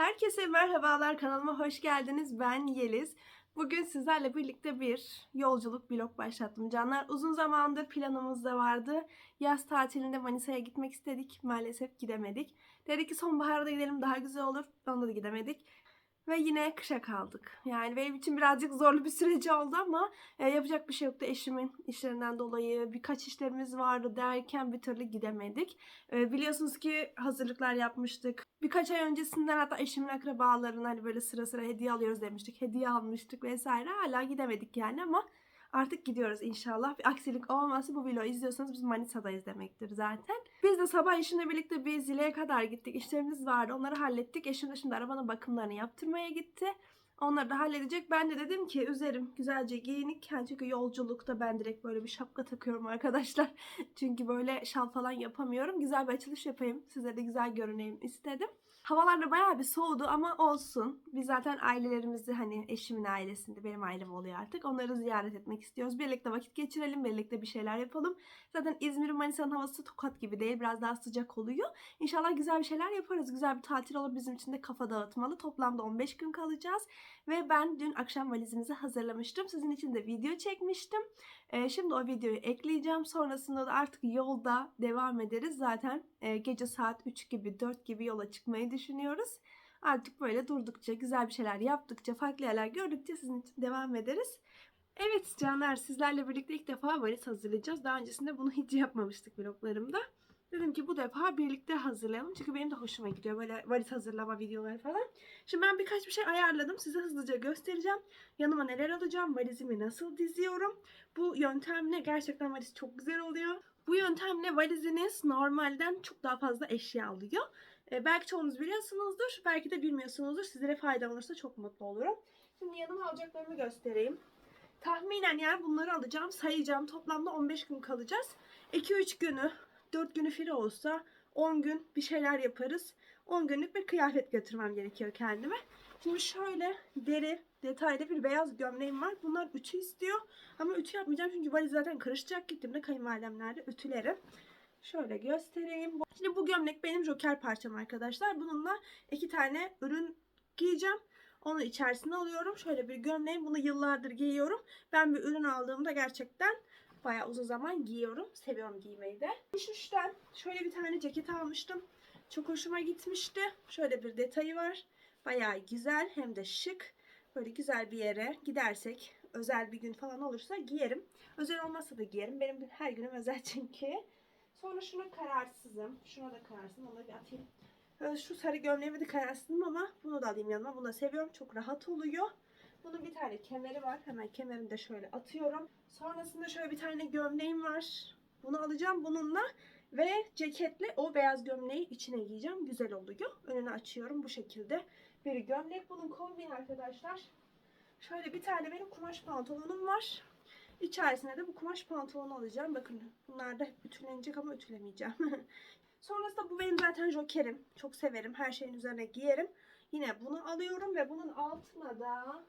Herkese merhabalar kanalıma hoş geldiniz. Ben Yeliz. Bugün sizlerle birlikte bir yolculuk vlog başlattım. Canlar uzun zamandır planımızda vardı. Yaz tatilinde Manisa'ya gitmek istedik. Maalesef gidemedik. Dedik ki sonbaharda gidelim daha güzel olur. Onda da gidemedik. Ve yine kışa kaldık. Yani benim için birazcık zorlu bir süreci oldu ama e, yapacak bir şey yoktu. Eşimin işlerinden dolayı birkaç işlerimiz vardı derken bir türlü gidemedik. E, biliyorsunuz ki hazırlıklar yapmıştık. Birkaç ay öncesinden hatta eşimin akrabalarına hani böyle sıra sıra hediye alıyoruz demiştik. Hediye almıştık vesaire. Hala gidemedik yani ama artık gidiyoruz inşallah. Bir aksilik olmazsa bu vlogu izliyorsanız biz Manisa'dayız demektir zaten. Biz de sabah eşimle birlikte bir Zile'ye kadar gittik. İşlerimiz vardı. Onları hallettik. Eşim de şimdi arabanın bakımlarını yaptırmaya gitti. Onları da halledecek. Ben de dedim ki üzerim güzelce giyinik. Yani çünkü yolculukta ben direkt böyle bir şapka takıyorum arkadaşlar. çünkü böyle şal falan yapamıyorum. Güzel bir açılış yapayım. Size de güzel görüneyim istedim. Havalar da bayağı bir soğudu ama olsun. Biz zaten ailelerimizi hani eşimin ailesinde benim ailem oluyor artık. Onları ziyaret etmek istiyoruz. Birlikte vakit geçirelim. Birlikte bir şeyler yapalım. Zaten İzmir Manisa'nın havası tokat gibi değil. Biraz daha sıcak oluyor. İnşallah güzel bir şeyler yaparız. Güzel bir tatil olur. Bizim için de kafa dağıtmalı. Toplamda 15 gün kalacağız. Ve ben dün akşam valizimizi hazırlamıştım. Sizin için de video çekmiştim. Ee, şimdi o videoyu ekleyeceğim. Sonrasında da artık yolda devam ederiz. Zaten e, gece saat 3 gibi 4 gibi yola çıkmayı düşünüyoruz. Artık böyle durdukça, güzel bir şeyler yaptıkça, farklı yerler gördükçe sizin için devam ederiz. Evet canlar sizlerle birlikte ilk defa valiz hazırlayacağız. Daha öncesinde bunu hiç yapmamıştık vloglarımda. Dedim ki bu defa birlikte hazırlayalım. Çünkü benim de hoşuma gidiyor böyle valiz hazırlama videoları falan. Şimdi ben birkaç bir şey ayarladım. Size hızlıca göstereceğim. Yanıma neler alacağım, valizimi nasıl diziyorum. Bu yöntemle gerçekten valiz çok güzel oluyor. Bu yöntemle valiziniz normalden çok daha fazla eşya alıyor. Ee, belki çoğunuz biliyorsunuzdur, belki de bilmiyorsunuzdur. Sizlere fayda olursa çok mutlu olurum. Şimdi yanıma alacaklarımı göstereyim. Tahminen yani bunları alacağım, sayacağım. Toplamda 15 gün kalacağız. 2-3 günü, 4 günü fire olsa 10 gün bir şeyler yaparız. 10 günlük bir kıyafet götürmem gerekiyor kendime. Şimdi şöyle deri detaylı bir beyaz gömleğim var. Bunlar ütü istiyor. Ama ütü yapmayacağım çünkü valiz zaten karışacak. Gittiğimde kayınvalidemlerde ütülerim. Şöyle göstereyim. Şimdi bu gömlek benim joker parçam arkadaşlar. Bununla iki tane ürün giyeceğim. Onu içerisine alıyorum. Şöyle bir gömleğim. Bunu yıllardır giyiyorum. Ben bir ürün aldığımda gerçekten bayağı uzun zaman giyiyorum. Seviyorum giymeyi de. Düşüşten şöyle bir tane ceket almıştım. Çok hoşuma gitmişti. Şöyle bir detayı var. Bayağı güzel hem de şık. Böyle güzel bir yere gidersek özel bir gün falan olursa giyerim. Özel olmazsa da giyerim. Benim her günüm özel çünkü. Sonra şuna kararsızım. Şuna da kararsızım. Da bir atayım. Şu sarı gömleğime de kararsızım ama bunu da alayım yanıma. Bunu da seviyorum. Çok rahat oluyor. Bunun bir tane kemeri var. Hemen kemerini de şöyle atıyorum. Sonrasında şöyle bir tane gömleğim var. Bunu alacağım bununla. Ve ceketle o beyaz gömleği içine giyeceğim. Güzel oluyor. Önünü açıyorum bu şekilde. Bir gömlek. Bunun kombin arkadaşlar. Şöyle bir tane benim kumaş pantolonum var. İçerisine de bu kumaş pantolonu alacağım. Bakın bunlar da ütülenecek ama ütülemeyeceğim. Sonrasında bu benim zaten jokerim. Çok severim. Her şeyin üzerine giyerim. Yine bunu alıyorum ve bunun altına da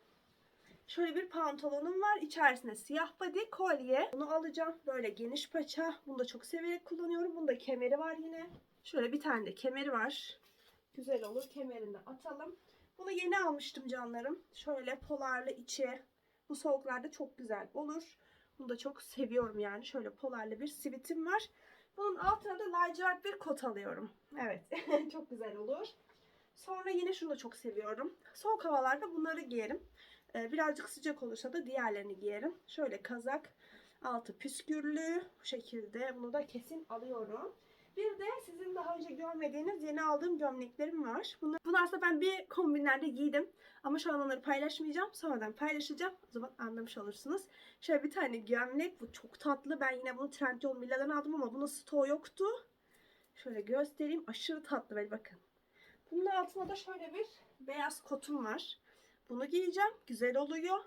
şöyle bir pantolonum var. İçerisinde siyah body, kolye. Bunu alacağım. Böyle geniş paça. Bunu da çok severek kullanıyorum. Bunda kemeri var yine. Şöyle bir tane de kemeri var. Güzel olur. Kemerini atalım. Bunu yeni almıştım canlarım. Şöyle polarlı içi. Bu soğuklarda çok güzel olur. Bunu da çok seviyorum yani. Şöyle polarlı bir sivitim var. Bunun altına da lacivert bir kot alıyorum. Evet. çok güzel olur. Sonra yine şunu da çok seviyorum. Soğuk havalarda bunları giyerim. Ee, birazcık sıcak olursa da diğerlerini giyerim. Şöyle kazak. Altı püskürlü. Bu şekilde. Bunu da kesin alıyorum. Bir de sizin daha önce görmediğiniz yeni aldığım gömleklerim var. Bunlar, bunu aslında ben bir kombinlerde giydim. Ama şu an onları paylaşmayacağım. Sonradan paylaşacağım. O zaman anlamış olursunuz. Şöyle bir tane gömlek. Bu çok tatlı. Ben yine bunu Trendyol Milla'dan aldım ama bunun stoğu yoktu. Şöyle göstereyim. Aşırı tatlı böyle bakın. Bunun altına da şöyle bir beyaz kotum var. Bunu giyeceğim. Güzel oluyor.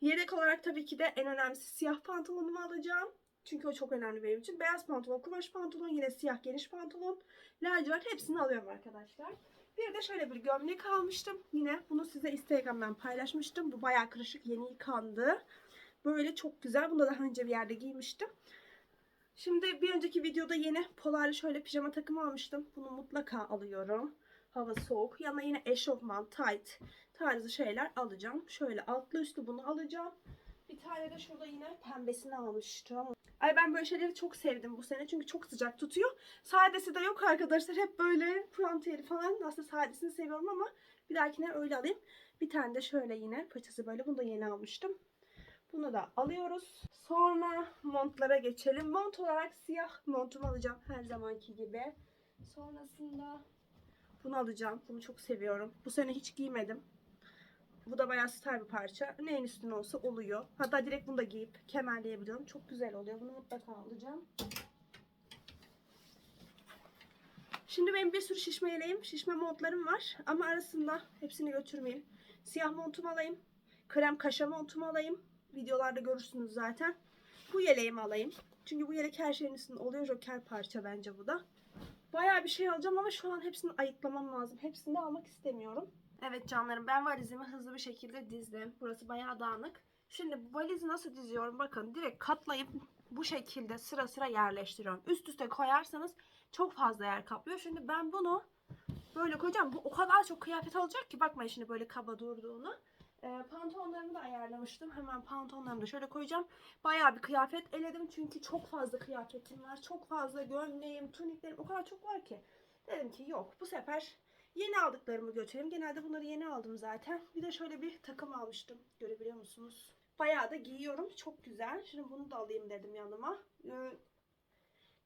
Yedek olarak tabii ki de en önemlisi siyah pantolonumu alacağım. Çünkü o çok önemli benim için. Beyaz pantolon, kumaş pantolon, yine siyah geniş pantolon, lacivert hepsini alıyorum arkadaşlar. Bir de şöyle bir gömlek almıştım. Yine bunu size Instagram'dan paylaşmıştım. Bu bayağı kırışık, yeni yıkandı. Böyle çok güzel. Bunu da daha önce bir yerde giymiştim. Şimdi bir önceki videoda yeni polarlı şöyle pijama takımı almıştım. Bunu mutlaka alıyorum. Hava soğuk. Yanına yine eşofman, tight tarzı şeyler alacağım. Şöyle altlı üstlü bunu alacağım. Bir tane de şurada yine pembesini almıştım. Ay ben böyle şeyleri çok sevdim bu sene çünkü çok sıcak tutuyor. Sadesi de yok arkadaşlar. Hep böyle puantiyeli falan. Aslında sadesini seviyorum ama bir dahakine öyle alayım. Bir tane de şöyle yine paçası böyle. Bunu da yeni almıştım. Bunu da alıyoruz. Sonra montlara geçelim. Mont olarak siyah montumu alacağım her zamanki gibi. Sonrasında bunu alacağım. Bunu çok seviyorum. Bu sene hiç giymedim. Bu da bayağı star bir parça. Neyin üstüne olsa oluyor. Hatta direkt bunu da giyip kemerleyebiliyorum. Çok güzel oluyor. Bunu mutlaka alacağım. Şimdi benim bir sürü şişme yeleğim, şişme montlarım var. Ama arasında hepsini götürmeyeyim. Siyah montumu alayım. Krem kaşa montumu alayım. Videolarda görürsünüz zaten. Bu yeleğimi alayım. Çünkü bu yelek her şeyin üstünde oluyor. Joker parça bence bu da. Bayağı bir şey alacağım ama şu an hepsini ayıklamam lazım. Hepsini de almak istemiyorum. Evet canlarım ben valizimi hızlı bir şekilde dizdim. Burası bayağı dağınık. Şimdi valizi nasıl diziyorum? Bakın direkt katlayıp bu şekilde sıra sıra yerleştiriyorum. Üst üste koyarsanız çok fazla yer kaplıyor. Şimdi ben bunu böyle koyacağım. Bu o kadar çok kıyafet alacak ki bakmayın şimdi böyle kaba durduğunu. E, pantolonlarımı da ayarlamıştım. Hemen pantolonlarımı da şöyle koyacağım. Bayağı bir kıyafet eledim çünkü çok fazla kıyafetim var. Çok fazla gömleğim, tuniklerim o kadar çok var ki. Dedim ki yok bu sefer yeni aldıklarımı götüreyim. Genelde bunları yeni aldım zaten. Bir de şöyle bir takım almıştım. Görebiliyor musunuz? Bayağı da giyiyorum. Çok güzel. Şimdi bunu da alayım dedim yanıma. Ee,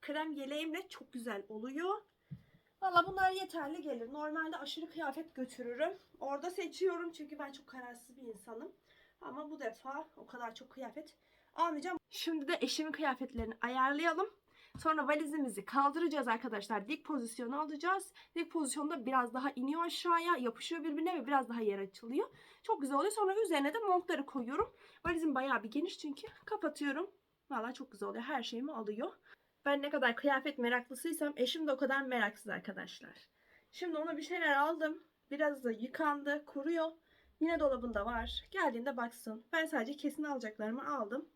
krem yeleğimle çok güzel oluyor. Valla bunlar yeterli gelir. Normalde aşırı kıyafet götürürüm. Orada seçiyorum çünkü ben çok kararsız bir insanım. Ama bu defa o kadar çok kıyafet almayacağım. Şimdi de eşimin kıyafetlerini ayarlayalım. Sonra valizimizi kaldıracağız arkadaşlar. Dik pozisyonu alacağız. Dik pozisyonda biraz daha iniyor aşağıya. Yapışıyor birbirine ve biraz daha yer açılıyor. Çok güzel oluyor. Sonra üzerine de montları koyuyorum. Valizim bayağı bir geniş çünkü. Kapatıyorum. Valla çok güzel oluyor. Her şeyimi alıyor. Ben ne kadar kıyafet meraklısıysam eşim de o kadar meraksız arkadaşlar. Şimdi ona bir şeyler aldım. Biraz da yıkandı, kuruyor. Yine dolabında var. Geldiğinde baksın. Ben sadece kesin alacaklarımı aldım.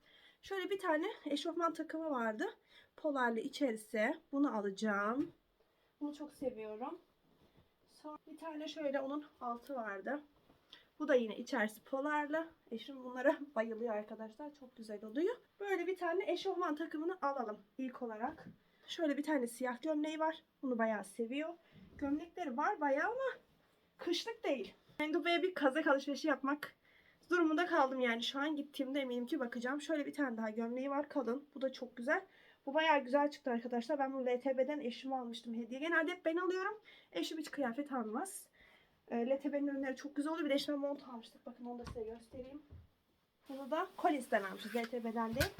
Şöyle bir tane eşofman takımı vardı. Polarlı içerisi. Bunu alacağım. Bunu çok seviyorum. Sonra bir tane şöyle onun altı vardı. Bu da yine içerisi polarlı. Eşim bunlara bayılıyor arkadaşlar. Çok güzel oluyor. Böyle bir tane eşofman takımını alalım ilk olarak. Şöyle bir tane siyah gömleği var. Bunu bayağı seviyor. Gömlekleri var bayağı ama kışlık değil. Menduba'ya bir kazak alışverişi yapmak durumunda kaldım yani. Şu an gittiğimde eminim ki bakacağım. Şöyle bir tane daha gömleği var kalın. Bu da çok güzel. Bu bayağı güzel çıktı arkadaşlar. Ben bunu LTB'den eşime almıştım hediye. Genelde hep ben alıyorum. Eşim hiç kıyafet almaz. E, LTB'nin ürünleri çok güzel oluyor. Bir de eşime mont almıştık. Bakın onu da size göstereyim. Bunu da Collins'ten almışız. LTB'den değil.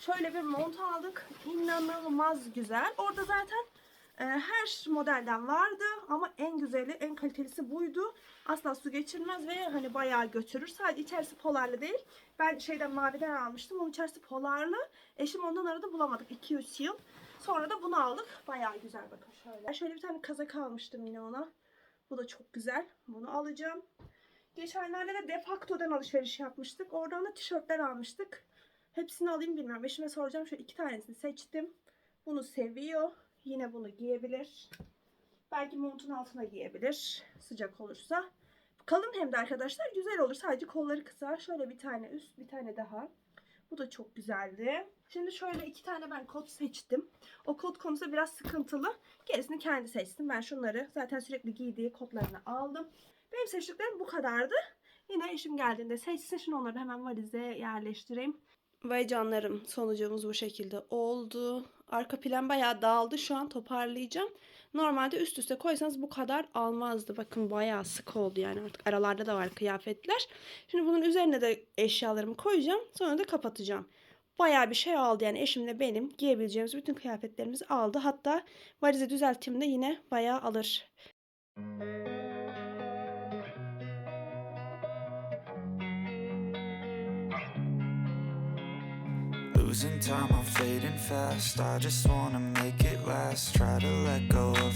Şöyle bir mont aldık. İnanılmaz güzel. Orada zaten e, her modelden vardı. Ama en güzeli, en kalitelisi buydu. Asla su geçirmez ve hani bayağı götürür. Sadece içerisi polarlı değil. Ben şeyden maviden almıştım. Onun içerisi polarlı. Eşim ondan aradı bulamadık. 2-3 yıl. Sonra da bunu aldık. Bayağı güzel bakın şöyle. Şöyle bir tane kazak almıştım yine ona. Bu da çok güzel. Bunu alacağım. Geçenlerde de Defacto'dan alışveriş yapmıştık. Oradan da tişörtler almıştık. Hepsini alayım bilmiyorum. Eşime soracağım. Şöyle iki tanesini seçtim. Bunu seviyor. Yine bunu giyebilir. Belki montun altına giyebilir. Sıcak olursa. Kalın hem de arkadaşlar güzel olur. Sadece kolları kısa. Şöyle bir tane üst bir tane daha. Bu da çok güzeldi. Şimdi şöyle iki tane ben kot seçtim. O kot konusu biraz sıkıntılı. Gerisini kendi seçtim. Ben şunları zaten sürekli giydiği kotlarını aldım. Benim seçtiklerim bu kadardı. Yine eşim geldiğinde seçsin. Şimdi onları hemen valize yerleştireyim. Vay canlarım sonucumuz bu şekilde oldu. Arka plan bayağı dağıldı. Şu an toparlayacağım. Normalde üst üste koysanız bu kadar almazdı. Bakın bayağı sık oldu yani artık aralarda da var kıyafetler. Şimdi bunun üzerine de eşyalarımı koyacağım. Sonra da kapatacağım. Bayağı bir şey aldı yani eşimle benim giyebileceğimiz bütün kıyafetlerimizi aldı. Hatta valizi düzelttiğimde yine bayağı alır. Losing time, I'm fading fast. I just wanna make it last. Try to let go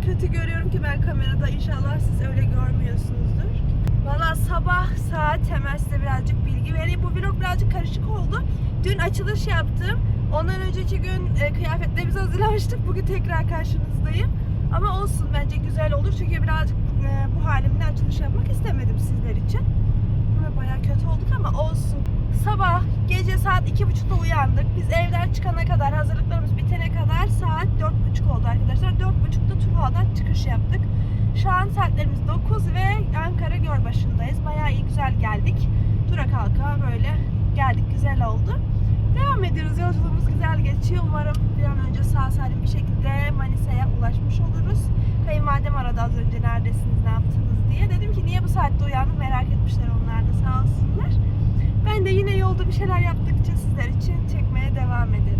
Kötü görüyorum ki ben kamerada. İnşallah siz öyle görmüyorsunuzdur. Valla sabah saat hemen size birazcık bilgi vereyim. Bu vlog birazcık karışık oldu. Dün açılış yaptım. Ondan önceki gün e, kıyafetlerimizi hazırlamıştık. Bugün tekrar karşınızdayım. Ama olsun bence güzel olur. Çünkü birazcık e, bu halimle açılış yapmak istemedim sizler için. Ve Bayağı kötü olduk ama olsun. Sabah gece saat iki buçukta uyandık. Biz evden çıkana kadar hazırlıklarımız bitene kadar saat dört buçuk oldu arkadaşlar. Dört buçukta Tufa'dan çıkış yaptık. Şu an saatlerimiz 9 ve Ankara Gölbaşı'ndayız. Bayağı iyi güzel geldik. Dura kalka böyle geldik güzel oldu. Devam ediyoruz. Yolculuğumuz güzel geçiyor. Umarım bir an önce sağ salim bir şekilde Manisa'ya ulaşmış oluruz. Kayınvalidem aradı az önce neredesiniz, ne yaptınız diye. Dedim ki niye bu saatte uyandım merak etmişler onlar da sağ olsunlar. Ben de yine yolda bir şeyler yaptıkça sizler için çekmeye devam ederim.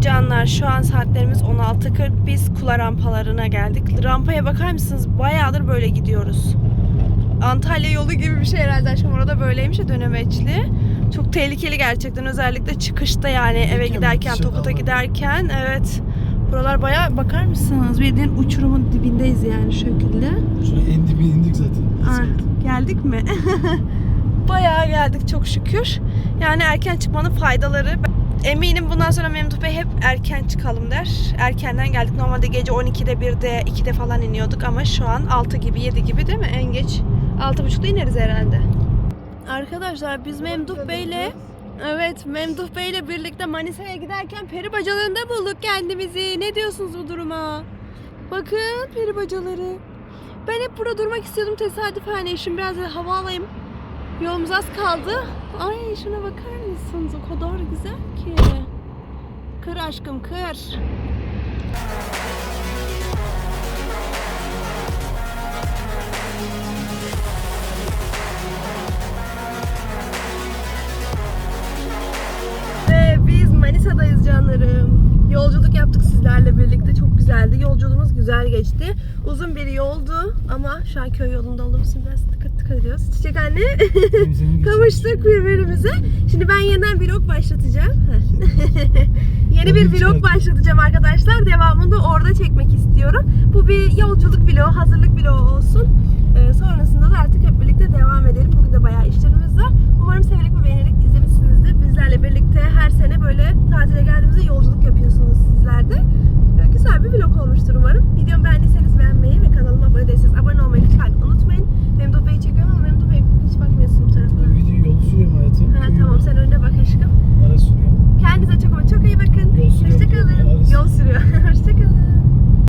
canlar şu an saatlerimiz 16.40. Biz Kula rampalarına geldik. Rampaya bakar mısınız? Bayağıdır böyle gidiyoruz. Antalya yolu gibi bir şey herhalde. Aşkım orada böyleymiş ya dönemeçli. Çok tehlikeli gerçekten. Özellikle çıkışta yani eve Giderken Tokat'a giderken. Evet. Buralar bayağı bakar mısınız? Bildiğin uçurumun dibindeyiz yani şu şekilde. Şöyle en dibi indik zaten. Aa, geldik mi? Bayağı geldik çok şükür. Yani erken çıkmanın faydaları. Eminim bundan sonra Memduh Bey hep erken çıkalım der. Erkenden geldik. Normalde gece 12'de 1'de 2'de falan iniyorduk ama şu an 6 gibi 7 gibi değil mi? En geç 6.30'da ineriz herhalde. Arkadaşlar biz Memduh Bey'le Evet Memduh Bey'le birlikte Manisa'ya giderken peri bacalarında bulduk kendimizi. Ne diyorsunuz bu duruma? Bakın peri bacaları. Ben hep burada durmak istiyordum tesadüfen. Eşim biraz da hava alayım. Yolumuz az kaldı. Ay şuna bakar mısınız? O kadar güzel ki. Kır aşkım kır. Ve biz Manisa'dayız canlarım. Yolculuk yaptık sizlerle birlikte. Çok güzeldi. Yolculuğumuz güzel geçti. Uzun bir yoldu ama şu an köy yolunda olduğumuz için biraz parka gidiyoruz. Çiçek anne kavuştuk birbirimize. Şimdi ben yeniden vlog başlatacağım. Yeni bir vlog başlatacağım arkadaşlar. Devamını da orada çekmek istiyorum. Bu bir yolculuk vlogu, hazırlık vlogu olsun. Ee, sonrasında da artık hep birlikte devam edelim. Bugün de bayağı işlerimiz var. Umarım severek ve beğenerek izlemişsinizdir. Bizlerle birlikte her sene böyle tatile geldiğimizde yolculuk yapıyoruz